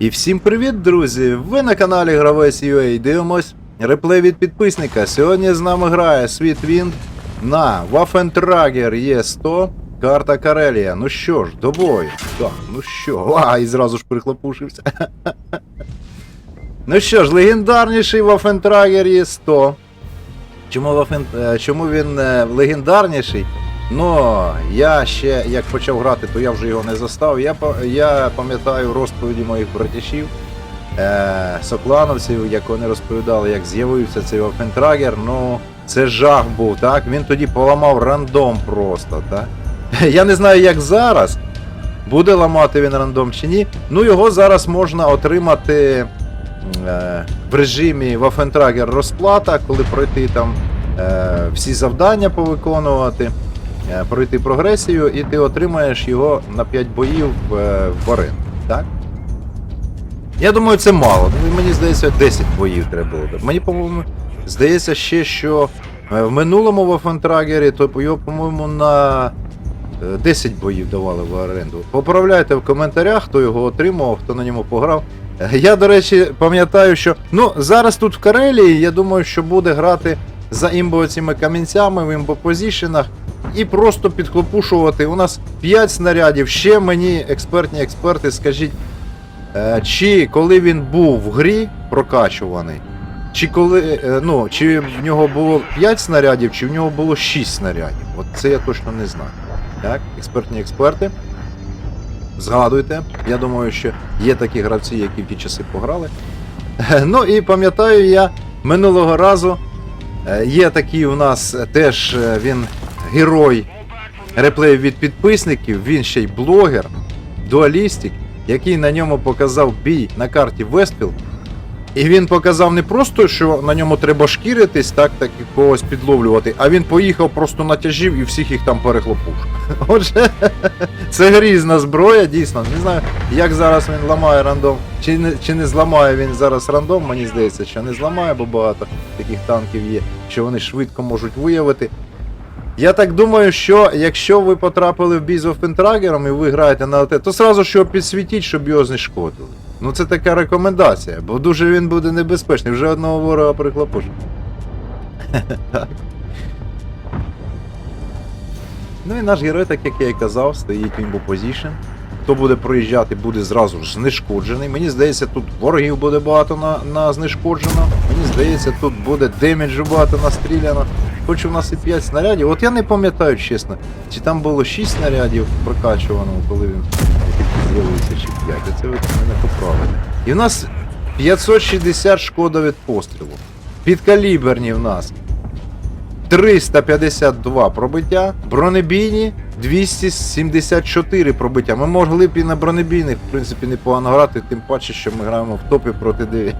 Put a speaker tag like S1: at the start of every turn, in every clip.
S1: І всім привіт, друзі! Ви на каналі Гравець UA дивимось реплей від підписника. Сьогодні з нами грає Світвінд на Waffentrager Є100, карта Карелія. Ну що ж, до бою. Так, ну що, а, і зразу ж прихлопушився. ну що ж, легендарніший Waffentrager Є100. Чому, е, Чому він е, легендарніший? Ну, я ще як почав грати, то я вже його не застав. Я, я пам'ятаю розповіді моїх братішів, е, соклановців, як вони розповідали, як з'явився цей Waffentrager, ну це жах був, так? Він тоді поламав рандом просто, так? Я не знаю, як зараз. Буде ламати він рандом чи ні. Ну, його зараз можна отримати е, в режимі Waffentrager розплата, коли пройти там е, всі завдання повиконувати, пройти прогресію, і ти отримаєш його на 5 боїв е, в оренду. Так? Я думаю, це мало. Ну, Мені здається, 10 боїв треба було. Мені, по-моєму, здається ще, що е, в минулому Waffentrager, то його, по-моєму, на е, 10 боїв давали в оренду. Поправляйте в коментарях, хто його отримував, хто на ньому пограв. Е, Я, до речі, пам'ятаю, що ну зараз тут в Карелії, я думаю, що буде грати за імбовцями камінцями в імбопозішенах і просто підхлопушувати. У нас 5 снарядів. Ще мені експертні експерти, скажіть, е, чи коли він був в грі прокачуваний, чи коли, е, ну, чи в нього було 5 снарядів, чи в нього було 6 снарядів. От це я точно не знаю. Так, експертні експерти. Згадуйте. Я думаю, що є такі гравці, які в ті часи пограли. Ну і пам'ятаю я минулого разу. е, Є такий у нас е, теж е, він герой реплеїв від підписників, він ще й блогер, дуалістик, який на ньому показав бій на карті Вестфілд. І він показав не просто, що на ньому треба шкіритись, так, так і когось підловлювати, а він поїхав просто на тяжів і всіх їх там перехлопушив. Отже, це грізна зброя, дійсно. Не знаю, як зараз він ламає рандом. Чи не, чи не зламає він зараз рандом, мені здається, що не зламає, бо багато таких танків є, що вони швидко можуть виявити. Я так думаю, що якщо ви потрапили в бій з Офентрагером і ви граєте на ЛТ, то сразу що підсвітіть, щоб його знешкодили. Ну це така рекомендація, бо дуже він буде небезпечний. Вже одного ворога прихлопушив. Так. Ну і наш герой, так як я і казав, стоїть в позішн. Хто буде проїжджати, буде зразу ж знешкоджений. Мені здається, тут ворогів буде багато на, на знешкоджено. Мені здається, тут буде демеджу багато настріляно. Хоч у нас і 5 снарядів. От я не пам'ятаю, чесно, чи там було 6 снарядів прокачувано, коли він з'явився, чи 5. Це ви мене поправили. І в нас 560 шкода від пострілу. Підкаліберні в нас 352 пробиття, бронебійні 274 пробиття. Ми могли б і на бронебійних, в принципі, непогано грати, тим паче, що ми граємо в топі проти 9.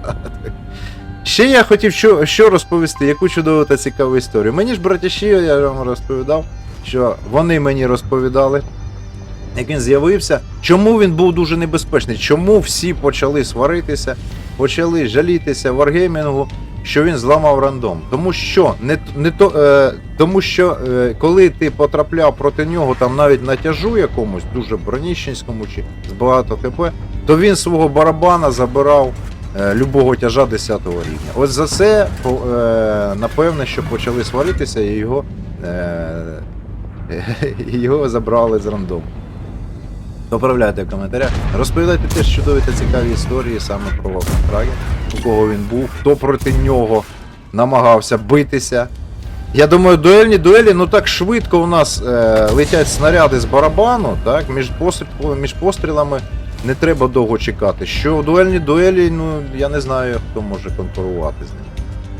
S1: Ще я хотів що, що розповісти, яку чудову та цікаву історію. Мені ж братіші, я вам розповідав, що вони мені розповідали, як він з'явився, чому він був дуже небезпечний, чому всі почали сваритися, почали жалітися варгеймінгу, що він зламав рандом. Тому що не, не то, е, тому що е, коли ти потрапляв проти нього там навіть на тяжу якомусь, дуже броніщенському чи з багато ХП, то він свого барабана забирав любого тяжа 10 рівня. Ось за це е, напевне, що почали сваритися і його, е, його забрали з рандому. Доправляйте в коментарях. Розповідайте теж чудові та цікаві історії саме про Вафентрагер, у кого він був, хто проти нього намагався битися. Я думаю, дуельні дуелі, ну так швидко у нас е, летять снаряди з барабану, так, між, постріл, між пострілами не треба довго чекати. Що в дуельні дуелі, ну я не знаю, хто може конкурувати з ним.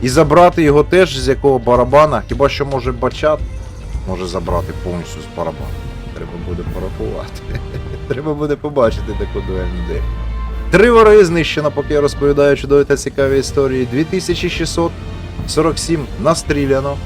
S1: І забрати його теж з якого барабана, хіба що може бачат, може забрати повністю з барабану. Треба буде порахувати. Треба буде побачити таку дуельну дуель. Три вороги знищено, поки я розповідаю чудові та цікаві історії. 2647 настріляно.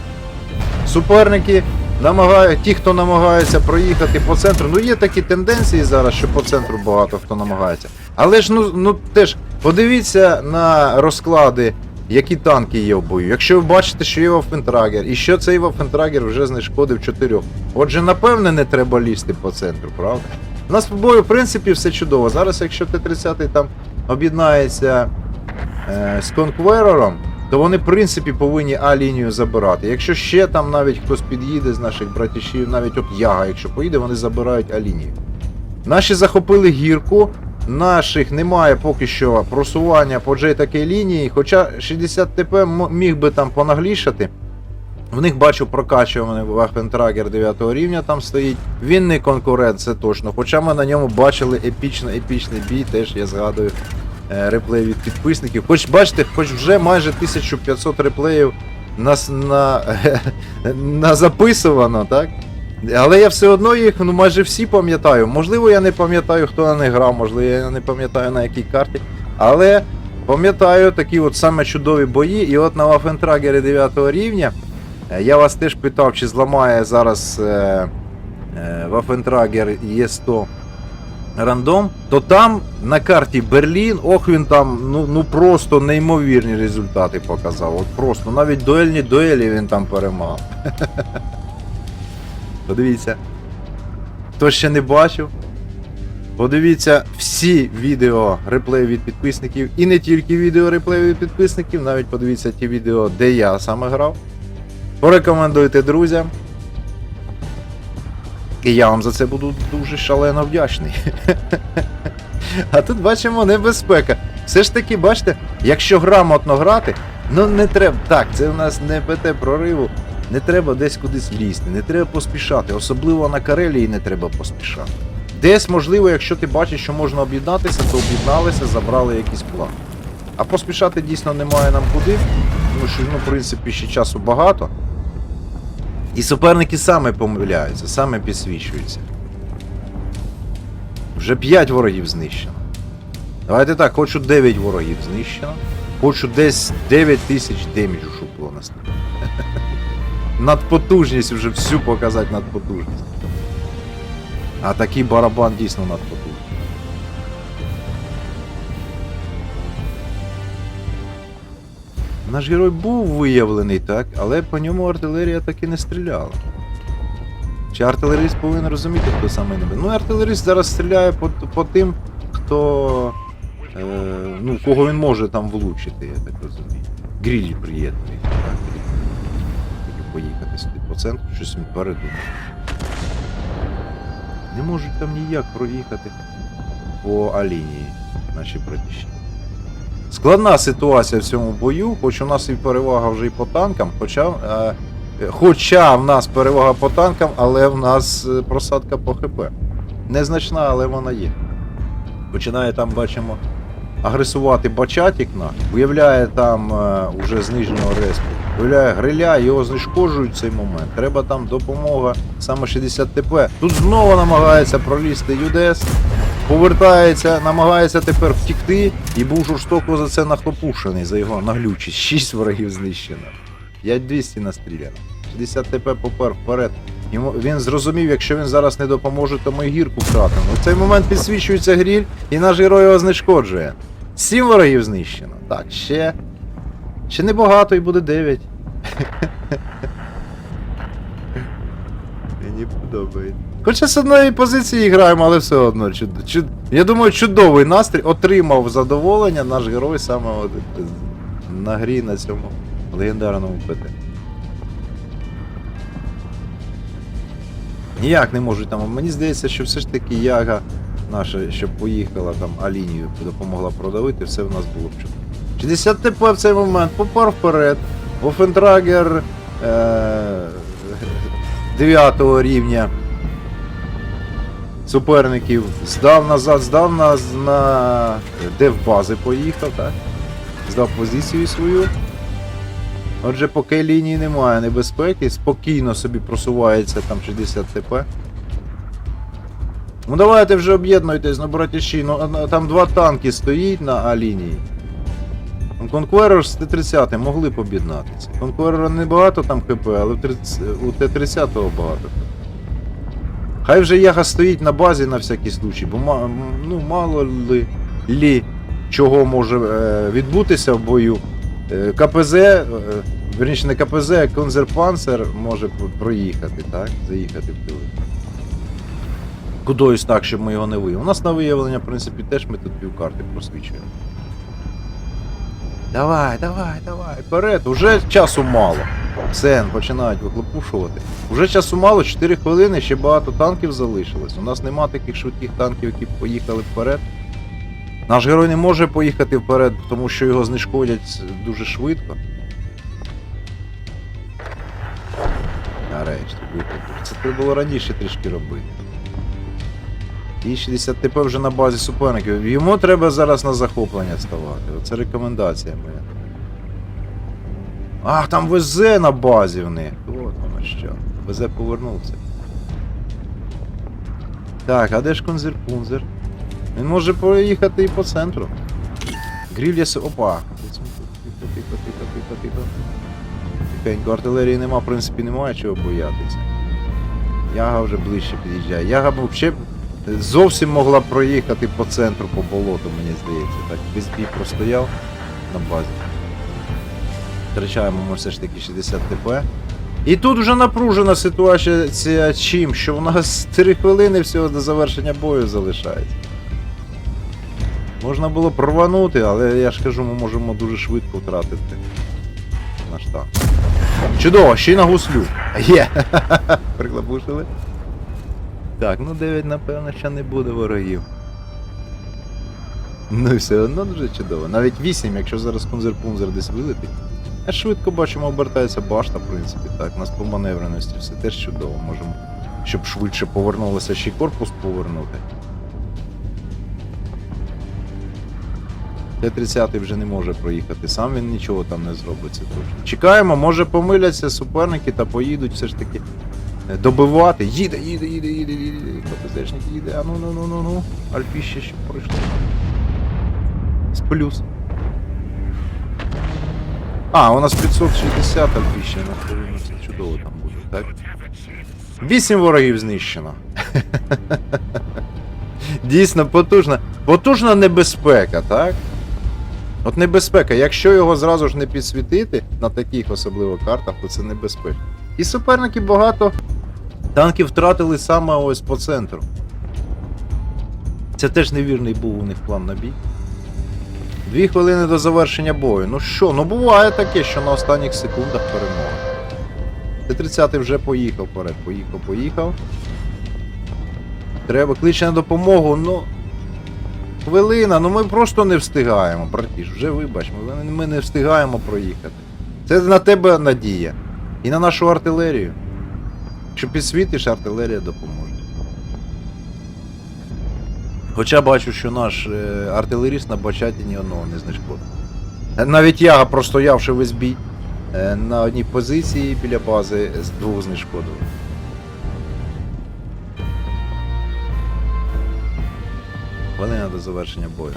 S1: Суперники намагають, ті, хто намагається проїхати по центру. Ну є такі тенденції зараз, що по центру багато хто намагається. Але ж ну, ну теж подивіться на розклади, які танки є в бою. Якщо ви бачите, що є Вафентрагер, і що цей Вафентрагер вже знешкодив чотирьох. Отже, напевне, не треба лізти по центру, правда? У нас в бою, в принципі, все чудово. Зараз, якщо Т-30 там об'єднається е, з конкверером, то вони, в принципі, повинні А-лінію забирати. Якщо ще там навіть хтось під'їде з наших братішів, навіть от Яга, якщо поїде, вони забирають А-лінію. Наші захопили гірку. Наших немає поки що просування по J такій лінії, хоча 60 ТП міг би там понаглішати. В них бачу прокачуваний Вахентрагер 9 рівня там стоїть. Він не конкурент, це точно. Хоча ми на ньому бачили епічно-епічний бій, теж я згадую е, реплей від підписників. Хоч бачите, хоч вже майже 1500 реплеїв нас на, на записувано, так? Але я все одно їх ну, майже всі пам'ятаю. Можливо, я не пам'ятаю, хто на них грав, можливо, я не пам'ятаю на якій карті. Але пам'ятаю такі от саме чудові бої. І от на Вафентрагері 9 рівня е, я вас теж питав, чи зламає зараз е, е, Вафентрагер Є100 рандом, то там на карті Берлін, ох він там ну, ну просто неймовірні результати показав. От просто навіть дуельні дуелі він там перемагав. Подивіться. Хто ще не бачив, подивіться всі відео реплеї від підписників. І не тільки відео реплеї від підписників, навіть подивіться ті відео, де я саме грав. Порекомендуйте друзям. І я вам за це буду дуже шалено вдячний. А тут бачимо небезпека. Все ж таки, бачите, якщо грамотно грати, ну не треба. Так, це у нас не ПТ прориву. Не треба десь кудись лізти, не треба поспішати. Особливо на Карелії не треба поспішати. Десь, можливо, якщо ти бачиш, що можна об'єднатися, то об'єдналися, забрали якийсь план. А поспішати дійсно немає нам куди, тому що, ну, в принципі, ще часу багато. І суперники саме помиляються, саме підсвічуються. Вже 5 ворогів знищено. Давайте так, хочу 9 ворогів знищено. Хочу десь 9 тисяч деміджу, щоб було наступне. Надпотужність вже всю показати надпотужність. А такий барабан дійсно надпотужний. Наш герой був виявлений, так, але по ньому артилерія так і не стріляла. Чи артилерист повинен розуміти, хто саме не Ну, артилерист зараз стріляє по, по тим, хто. Е, ну, кого він може там влучити, я так розумію. Грілі приєднаний. Так, поїхати сюди по центру, щось він передумав. Не можуть там ніяк проїхати по А-лінії наші братіші. Складна ситуація в цьому бою, хоч у нас і перевага вже і по танкам, хоча, е, хоча в нас перевага по танкам, але в нас е, просадка по ХП. Незначна, але вона є. Починає там, бачимо, агресувати бачатік наш, виявляє там е, уже з нижнього респу, виявляє гриля, його знешкоджують в цей момент. Треба там допомога саме 60 ТП. Тут знову намагається пролізти ЮДС, повертається, намагається тепер втікти і був жорстоко за це нахлопушений, за його наглючість. 6 ворогів знищено. 5200 настріляно. 60 ТП попер вперед. Йому, він зрозумів, якщо він зараз не допоможе, то ми гірку втратимо. В цей момент підсвічується гріль, і наш герой його знешкоджує. Сім ворогів знищено. Так, ще. Ще небагато і буде 9. Мені подобається. Хоча з одної позиції граємо, але все одно. Чуд... Чуд... Я думаю, чудовий настрій. Отримав задоволення наш герой саме от, на грі на цьому легендарному ПТ. Ніяк не можуть там. Мені здається, що все ж таки яга наша, щоб поїхала там А-лінію, допомогла продавити, все в нас було б чудово. 60 ТП в цей момент, попар вперед. Офентрагер е- 9 рівня суперників здав назад, здав нас на дев-бази поїхав, так? Здав позицію свою. Отже, поки лінії немає небезпеки, спокійно собі просувається там 60 ТП. Ну давайте вже об'єднуйтесь, ну братіші, ну там два танки стоїть на А-лінії. Conqueror з Т-30 могли б об'єднатися. Conqueror небагато там ХП, але в 30 у Т-30 багато. Хай вже яга стоїть на базі на всякий случай, бо ну, мало ли, лі чого може е, відбутися в бою. Е, КПЗ, е, верніше не КПЗ, а Конзерпанцер може проїхати, так? Заїхати в тили. Кудись так, щоб ми його не виявили. У нас на виявлення, в принципі, теж ми тут півкарти просвічуємо. Давай, давай, давай, вперед, уже часу мало. Все, починають вихлопушувати. Уже часу мало, 4 хвилини, ще багато танків залишилось. У нас нема таких швидких танків, які поїхали вперед. Наш герой не може поїхати вперед, тому що його знешкодять дуже швидко. Нарешті. Це треба було раніше трішки робити. І 60 ТП вже на базі суперників. Йому треба зараз на захоплення ставати. Оце рекомендація моя. Ах, там ВЗ на базі в них. От воно що. ВЗ повернувся. Так, а де ж конзер-пунзер? Він може поїхати і по центру. Грилья с... Опа! Тихо, тихо, тихо, тихо, тихо. Тихенько, артилерії нема, в принципі, немає чого боятися. Яга вже ближче під'їжджає. Яга б взагалі зовсім могла проїхати по центру, по болоту, мені здається. Так, весь бій простояв на базі. Втрачаємо ми все ж таки 60 ТП. І тут вже напружена ситуація чим, що у нас 3 хвилини всього до завершення бою залишається. Можна було б рванути, але я ж кажу, ми можемо дуже швидко втратити наш танк. Чудово, ще й на гуслю. Є! Приклапушили. Так, ну 9, напевно, ще не буде ворогів. Ну і все одно дуже чудово. Навіть 8, якщо зараз конзерпунзер десь вилетить. А швидко бачимо, обертається башта, в принципі. Так, у нас по маневреності все теж чудово. Можемо, щоб швидше повернулося, ще й корпус повернути. Т-30 вже не може проїхати, сам він нічого там не зробить, це точно. Чекаємо, може помиляться суперники та поїдуть все ж таки е, добивати. Їде, їде, їде, їде, їде, КПЗшник їде, а ну ну ну ну ну. Альпіще ще пройшло. З плюс. А, у нас 560 альпіще, ну чудово там буде, так? Вісім ворогів знищено. Дійсно потужна. Потужна небезпека, так? От небезпека, якщо його зразу ж не підсвітити на таких особливо картах, то це небезпечно. І суперники багато танків втратили саме ось по центру. Це теж невірний був у них план на бій. Дві хвилини до завершення бою. Ну що, ну буває таке, що на останніх секундах перемога. Т-30 вже поїхав вперед, поїхав, поїхав. Треба кличе на допомогу, ну. Хвилина, ну ми просто не встигаємо, братіш, вже вибач, ми, ми не встигаємо проїхати. Це на тебе надія. І на нашу артилерію. Якщо підсвітиш, артилерія допоможе. Хоча бачу, що наш е, артилеріст на бачаті ні одного не знешкодив. Навіть я, простоявши весь бій е, на одній позиції біля бази, з двох знешкодив. Хвилина до завершення бою.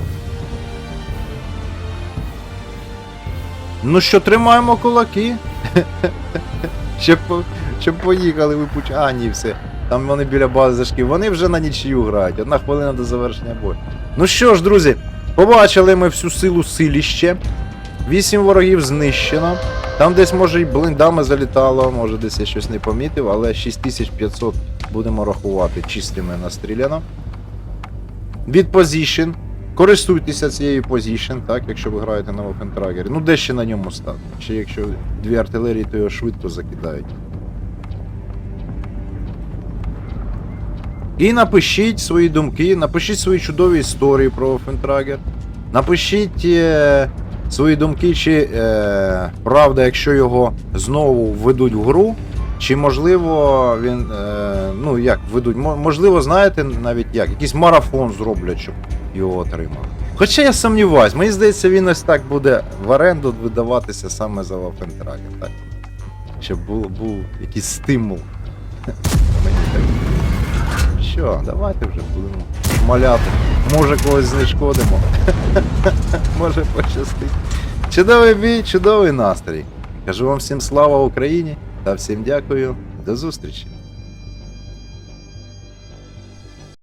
S1: Ну що, тримаємо кулаки. щоб поїхали випуч. А, ні, все. Там вони біля бази зашки. Вони вже на нічию грають. Одна хвилина до завершення бою. Ну що ж, друзі, побачили ми всю силу силіще. Вісім ворогів знищено. Там десь, може, і блиндами залітало, може десь я щось не помітив, але 6500 будемо рахувати чистими настріляно від позішн. Користуйтеся цією позішн, так, якщо ви граєте на Вафентрагері. Ну, де ще на ньому стати? Ще якщо дві артилерії, то його швидко закидають. І напишіть свої думки, напишіть свої чудові історії про Вафентрагер. Напишіть е, свої думки, чи е, правда, якщо його знову введуть в гру, чи можливо він, е, ну як ведуть, можливо, знаєте навіть як, якийсь марафон зроблять, щоб його отримали. Хоча я сумніваюсь, мені здається, він ось так буде в оренду видаватися саме за Вафентрагер, так? Щоб був, був якийсь стимул. Що, давайте вже будемо маляти. Може когось знешкодимо. Може пощастить. Чудовий бій, чудовий настрій. Кажу вам всім слава Україні та всім дякую. До зустрічі.